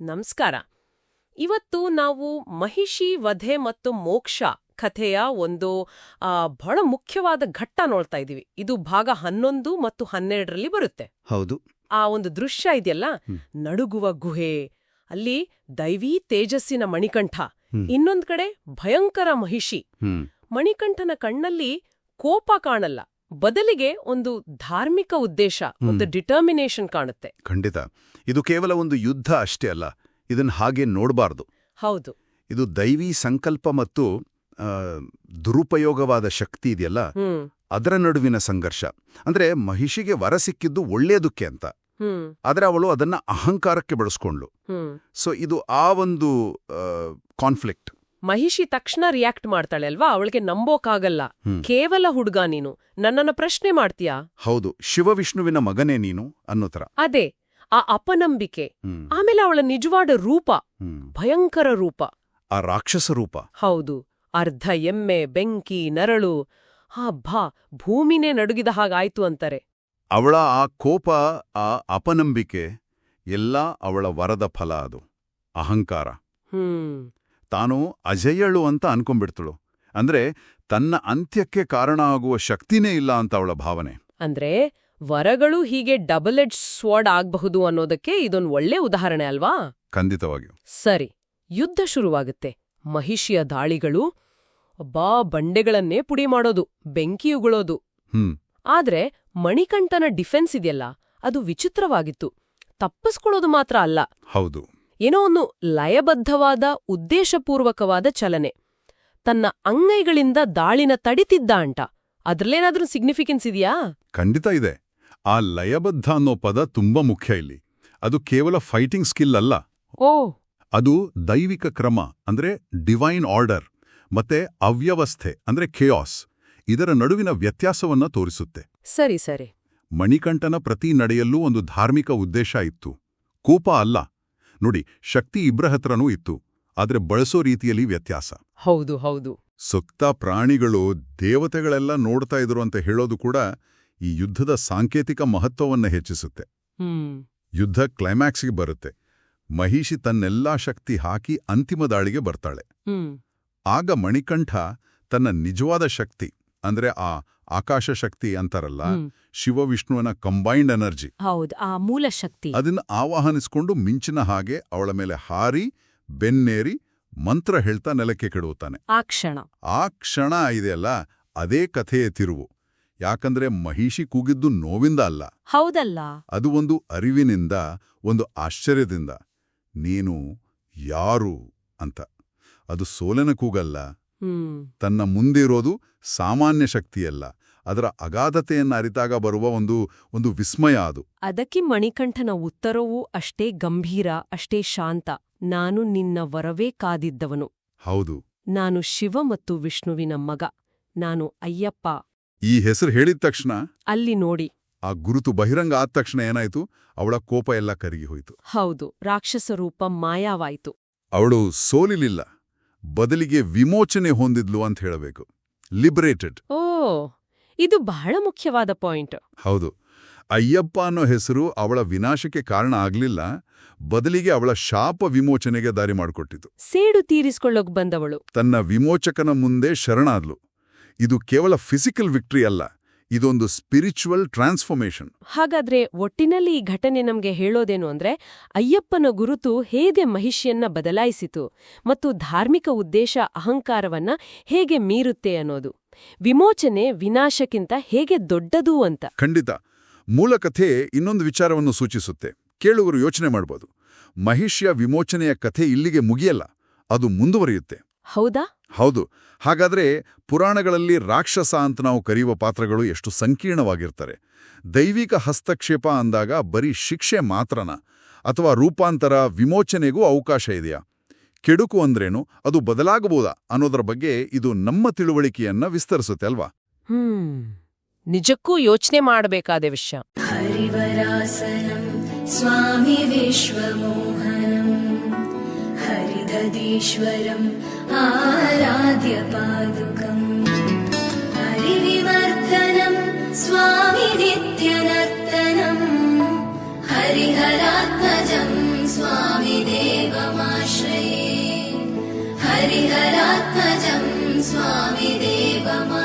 ನಮಸ್ಕಾರ. ಇವತ್ತು ನಾವು ಮಹಿಷಿ ವಧೆ ಮತ್ತು ಮೋಕ್ಷ ಕಥೆಯ ಒಂದು ಬಹಳ ಮುಖ್ಯವಾದ ಘಟ್ಟ ನೋಡ್ತಾ ಇದ್ದೀವಿ. ಇದು ಭಾಗ ಹನ್ನೊಂದು ಮತ್ತು ಹನ್ನೆರಡರಲ್ಲಿ ಬರುತ್ತೆ. ಹೌದು. ಆ ಒಂದು ದೃಶ್ಯ ಇದೆಯಲ್ಲ. ನಡುಗುವ ಗುಹೆ ಅಲ್ಲಿ ದೈವೀ ತೇಜಸ್ಸಿನ ಮಣಿಕಂಠ. ಇನ್ನೊಂದ್ ಕಡೆ ಭಯಂಕರ ಮಹಿಷಿ. ಮಣಿಕಂಠನ ಕಣ್ಣಲ್ಲಿ ಕೋಪ ಕಾಣಲ್ಲ. ಬದಲಿಗೆ ಒಂದು ಧಾರ್ಮಿಕ ಉದ್ದೇಶ ಒಂದು ಡಿಟರ್ಮಿನೇಷನ್ ಕಾಣುತ್ತೆ. ಖಂಡಿತ. ಇದು ಕೇವಲ ಒಂದು ಯುದ್ಧ ಅಷ್ಟೇ ಅಲ್ಲ ಇದನ್ನು ಹಾಗೆ ನೋಡಬಾರ್ದು. ಹೌದು. ಇದು ದೈವಿ ಸಂಕಲ್ಪ ಮತ್ತು ದುರುಪಯೋಗವಾದ ಶಕ್ತಿ ಇದೆಯಲ್ಲ? ಅದರ ನಡುವಿನ ಸಂಘರ್ಷ. ಅಂದ್ರೆ ಮಹಿಷಿಗೆ ವರ ಸಿಕ್ಕಿದ್ದು ಒಳ್ಳೆಯದಕ್ಕೆ ಅಂತ. ಆದರೆ ಅವಳು ಅದನ್ನ ಅಹಂಕಾರಕ್ಕೆ ಬಳಸ್ಕೊಂಡ್ಲು ಸೊ ಇದು ಆ ಒಂದು ಕಾನ್ಫ್ಲಿಕ್ಟ್ ಮಹಿಷಿ ತಕ್ಷಣ ರಿಯಾಕ್ಟ್ ಮಾಡ್ತಾಳೆ ಅಲ್ವಾ? ಅವಳಿಗೆ ನಂಬೋಕಾಗಲ್ಲ. ಕೇವಲ ಹುಡ್ಗ ನೀನು. ನನ್ನನ್ನ ಪ್ರಶ್ನೆ ಮಾಡ್ತೀಯಾ? ಹೌದು. ಶಿವವಿಷ್ಣುವಿನ ಮಗನೇ ನೀನು ಅನ್ನೋ ಥರ. ಅದೇ. ಆ ಅಪನಂಬಿಕೆ ಆಮೇಲೆ ಅವಳ ನಿಜವಾದ ರೂಪ ಭಯಂಕರ ರೂಪ. ಆ ರಾಕ್ಷಸ ರೂಪ. ಹೌದು ಅರ್ಧ ಎಮ್ಮೆ ಬೆಂಕಿ ನರಳು. ಆ ಭಾ ಭೂಮಿನೇ ನಡುಗಿದ ಹಾಗಾಯ್ತು ಅಂತಾರೆ. ಅವಳ ಆ ಕೋಪ ಆ ಅಪನಂಬಿಕೆ ಎಲ್ಲ ಅವಳ ವರದ ಫಲ ಅದು ಅಹಂಕಾರ. ಹ್ಮ್. ತಾನು ಅಜಯಳು ಅಂತ ಅನ್ಕೊಂಡ್ಬಿಡ್ತಳು. ಅಂದ್ರೆ ತನ್ನ ಅಂತ್ಯಕ್ಕೆ ಕಾರಣ ಆಗುವ ಶಕ್ತಿನೇ ಇಲ್ಲ ಅಂತ ಅವಳ ಭಾವನೆ. ಅಂದ್ರೆ ವರಗಳು ಹೀಗೆ ಡಬಲ್ ಎಡ್ ಸ್ವಾಡ್ ಆಗ್ಬಹುದು ಅನ್ನೋದಕ್ಕೆ ಇದೊಂದು ಒಳ್ಳೆ ಉದಾಹರಣೆ ಅಲ್ವಾ? ಖಂಡಿತವಾಗಿ ಸರಿ ಯುದ್ಧ ಶುರುವಾಗುತ್ತೆ. ಮಹಿಷಿಯ ದಾಳಿಗಳು ಬಾ ಬಂಡೆಗಳನ್ನೇ ಪುಡಿ ಮಾಡೋದು ಬೆಂಕಿ ಉಗುಳೋದು. ಹ್ಮ್. ಆದ್ರೆ ಮಣಿಕಂಠನ ಡಿಫೆನ್ಸ್ ಇದೆಯಲ್ಲ ಅದು ವಿಚಿತ್ರವಾಗಿತ್ತು. ತಪ್ಪಿಸ್ಕೊಳ್ಳೋದು ಮಾತ್ರ ಅಲ್ಲ. ಹೌದು. ಏನೋ ಒಂದು ಲಯಬದ್ಧವಾದ ಉದ್ದೇಶಪೂರ್ವಕವಾದ ಚಲನೆ. ತನ್ನ ಅಂಗೈಗಳಿಂದ ದಾಳಿನ ತಡಿತಿದ್ದ ಅಂಟ. ಅದ್ರಲ್ಲೇನಾದ್ರೂ ಸಿಗ್ನಿಫಿಕೆನ್ಸ್ ಇದೆಯಾ? ಖಂಡಿತ ಇದೆ. ಆ ಲಯಬದ್ಧ ಅನ್ನೋ ಪದ ತುಂಬಾ ಮುಖ್ಯ ಇಲ್ಲಿ. ಅದು ಕೇವಲ ಫೈಟಿಂಗ್ ಸ್ಕಿಲ್ ಅಲ್ಲ. ಓ! ಅದು ದೈವಿಕ ಕ್ರಮ ಅಂದ್ರೆ ಡಿವೈನ್ ಆರ್ಡರ್ ಮತ್ತೆ ಅವ್ಯವಸ್ಥೆ ಅಂದ್ರೆ ಖೇಯಾಸ್ ಇದರ ನಡುವಿನ ವ್ಯತ್ಯಾಸವನ್ನ ತೋರಿಸುತ್ತೆ. ಸರಿ ಸರಿ. ಮಣಿಕಂಠನ ಪ್ರತಿ ನಡೆಯಲ್ಲೂ ಒಂದು ಧಾರ್ಮಿಕ ಉದ್ದೇಶ ಇತ್ತು. ಕೋಪ ಅಲ್ಲ. ನೋಡಿ ಶಕ್ತಿ ಇಬ್ರ ಹತ್ರನೂ ಇತ್ತು. ಆದ್ರೆ ಬಳಸೋ ರೀತಿಯಲ್ಲಿ ವ್ಯತ್ಯಾಸ. ಹೌದು ಹೌದು. ಸುತ್ತ ಪ್ರಾಣಿಗಳು ದೇವತೆಗಳೆಲ್ಲ ನೋಡ್ತಾ ಇದ್ರು ಅಂತ ಹೇಳೋದು ಕೂಡ ಈ ಯುದ್ಧದ ಸಾಂಕೇತಿಕ ಮಹತ್ವವನ್ನ ಹೆಚ್ಚಿಸುತ್ತೆ. ಯುದ್ಧ ಕ್ಲೈಮ್ಯಾಕ್ಸ್ಗೆ ಬರುತ್ತೆ. ಮಹಿಷಿ ತನ್ನೆಲ್ಲಾ ಶಕ್ತಿ ಹಾಕಿ ಅಂತಿಮ ದಾಳಿಗೆ ಬರ್ತಾಳೆ. ಆಗ ಮಣಿಕಂಠ ತನ್ನ ನಿಜವಾದ ಶಕ್ತಿ ಅಂದ್ರೆ ಆ ಆಕಾಶ ಶಕ್ತಿ ಅಂತಾರಲ್ಲ ಶಿವ ವಿಷ್ಣುವನ ಕಂಬೈನ್ಡ್ ಎನರ್ಜಿ ಹೌದು ಆ ಮೂಲ ಶಕ್ತಿ. ಅದನ್ನ ಆವಾಹನಿಸಿಕೊಂಡು ಮಿಂಚಿನ ಹಾಗೆ ಅವಳ ಮೇಲೆ ಹಾರಿ ಬೆನ್ನೇರಿ ಮಂತ್ರ ಹೇಳ್ತಾ ನೆಲಕ್ಕೆ ಕೆಡುವುತ್ತಾನೆ. ಆ ಕ್ಷಣ. ಆ ಕ್ಷಣ ಇದೆಯಲ್ಲ ಅದೇ ಕಥೆಯ ತಿರುವು. ಯಾಕಂದ್ರೆ ಮಹಿಷಿ ಕೂಗಿದ್ದು ನೋವಿಂದ ಅಲ್ಲ. ಹೌದಲ್ಲ. ಅದು ಒಂದು ಅರಿವಿನಿಂದ ಒಂದು ಆಶ್ಚರ್ಯದಿಂದ. ನೀನು ಯಾರು ಅಂತ. ಅದು ಸೋಲನ ಕೂಗಲ್ಲ. ತನ್ನ ಮುಂದಿರೋದು ಸಾಮಾನ್ಯ ಶಕ್ತಿಯಲ್ಲ. ಅದರ ಅಗಾಧತೆಯನ್ನ ಅರಿತಾಗ ಬರುವ ಒಂದು ಒಂದು ವಿಸ್ಮಯ ಅದು. ಅದಕ್ಕೆ ಮಣಿಕಂಠನ ಉತ್ತರವೂ ಅಷ್ಟೇ ಗಂಭೀರ ಅಷ್ಟೇ ಶಾಂತ. ನಾನು ನಿನ್ನ ವರವೇ ಕಾದಿದ್ದವನು. ಹೌದು. ನಾನು ಶಿವ ಮತ್ತು ವಿಷ್ಣುವಿನ ಮಗ. ನಾನು ಅಯ್ಯಪ್ಪ. ಈ ಹೆಸರು ಹೇಳಿದ ತಕ್ಷಣ ಅಲ್ಲಿ ನೋಡಿ. ಆ ಗುರುತು ಬಹಿರಂಗ ಆದ ತಕ್ಷಣ ಏನಾಯ್ತು? ಅವಳ ಕೋಪ ಎಲ್ಲ ಕರಗಿ ಹೋಯಿತು. ಹೌದು ರಾಕ್ಷಸ ರೂಪ ಮಾಯಾವಾಯಿತು. ಅವಳು ಸೋಲಿಲಿಲ್ಲ. ಬದಲಿಗೆ ವಿಮೋಚನೆ ಹೊಂದಿದ್ಲು ಅಂತ ಹೇಳಬೇಕು. ಲಿಬರೇಟೆಡ್ ಓ ಇದು ಬಹಳ ಮುಖ್ಯವಾದ ಪಾಯಿಂಟ್. ಹೌದು. ಅಯ್ಯಪ್ಪ ಅನ್ನೋ ಹೆಸರು ಅವಳ ವಿನಾಶಕ್ಕೆ ಕಾರಣ ಆಗ್ಲಿಲ್ಲ. ಬದಲಿಗೆ ಅವಳ ಶಾಪ ವಿಮೋಚನೆಗೆ ದಾರಿ ಮಾಡಿಕೊಟ್ಟಿತು. ಸೇಡು ತೀರಿಸಿಕೊಳ್ಳೋಕ್ ಬಂದವಳು. ತನ್ನ ವಿಮೋಚಕನ ಮುಂದೆ ಶರಣಾದ್ಲು. ಇದು ಕೇವಲ ಫಿಸಿಕಲ್ ವಿಕ್ಟ್ರಿ ಅಲ್ಲ ಇದೊಂದು ಸ್ಪಿರಿಚುವಲ್ ಟ್ರಾನ್ಸ್ಫಾರ್ಮೇಶನ್ ಹಾಗಾದ್ರೆ ಒಟ್ಟಿನಲ್ಲಿ ಈ ಘಟನೆ ನಮ್ಗೆ ಹೇಳೋದೇನು ಅಂದ್ರೆ ಅಯ್ಯಪ್ಪನ ಗುರುತು ಹೇಗೆ ಮಹಿಷಿಯನ್ನ ಬದಲಾಯಿಸಿತು ಮತ್ತು ಧಾರ್ಮಿಕ ಉದ್ದೇಶ ಅಹಂಕಾರವನ್ನ ಹೇಗೆ ಮೀರುತ್ತೆ ಅನ್ನೋದು. ವಿಮೋಚನೆ ವಿನಾಶಕ್ಕಿಂತ ಹೇಗೆ ದೊಡ್ಡದು ಅಂತ. ಖಂಡಿತ. ಮೂಲ ಕಥೆ ಇನ್ನೊಂದು ವಿಚಾರವನ್ನು ಸೂಚಿಸುತ್ತೆ. ಕೇಳುವರು ಯೋಚನೆ ಮಾಡಬಹುದು ಮಹಿಷ್ಯ ವಿಮೋಚನೆಯ ಕಥೆ ಇಲ್ಲಿಗೆ ಮುಗಿಯಲ್ಲ ಅದು ಮುಂದುವರಿಯುತ್ತೆ. ಹೌದಾ? ಹೌದು. ಹಾಗಾದರೆ ಪುರಾಣಗಳಲ್ಲಿ ರಾಕ್ಷಸ ಅಂತ ನಾವು ಕರೆಯುವ ಪಾತ್ರಗಳು ಎಷ್ಟು ಸಂಕೀರ್ಣವಾಗಿರ್ತಾರೆ ದೈವಿಕ ಹಸ್ತಕ್ಷೇಪ ಅಂದಾಗ ಬರೀ ಶಿಕ್ಷೆ ಮಾತ್ರನ? ಅಥವಾ ರೂಪಾಂತರ ವಿಮೋಚನೆಗೂ ಅವಕಾಶ ಇದೆಯಾ? ಕೆಡುಕು ಅಂದ್ರೇನು? ಅದು ಬದಲಾಗಬಹುದಾ? ಅನ್ನೋದ್ರ ಬಗ್ಗೆ ಇದು ನಮ್ಮ ತಿಳುವಳಿಕೆಯನ್ನ ವಿಸ್ತರಿಸುತ್ತೆ ಅಲ್ವಾ? ಹ್ಮ್. ನಿಜಕ್ಕೂ ಯೋಚನೆ ಮಾಡಬೇಕಾದ ವಿಷಯ. ಸ್ವಾಮಿ ವಿಶ್ವಮೋಹನಂ ಹರಿಧದೀಶ್ವರಂ आराध्य पादुकम् हरिविवर्धनम् स्वामि नित्यनर्तनम् हरिहरात्मजम् स्वामि देवमाश्रये हरिहरात्मजम् स्वामि देवमा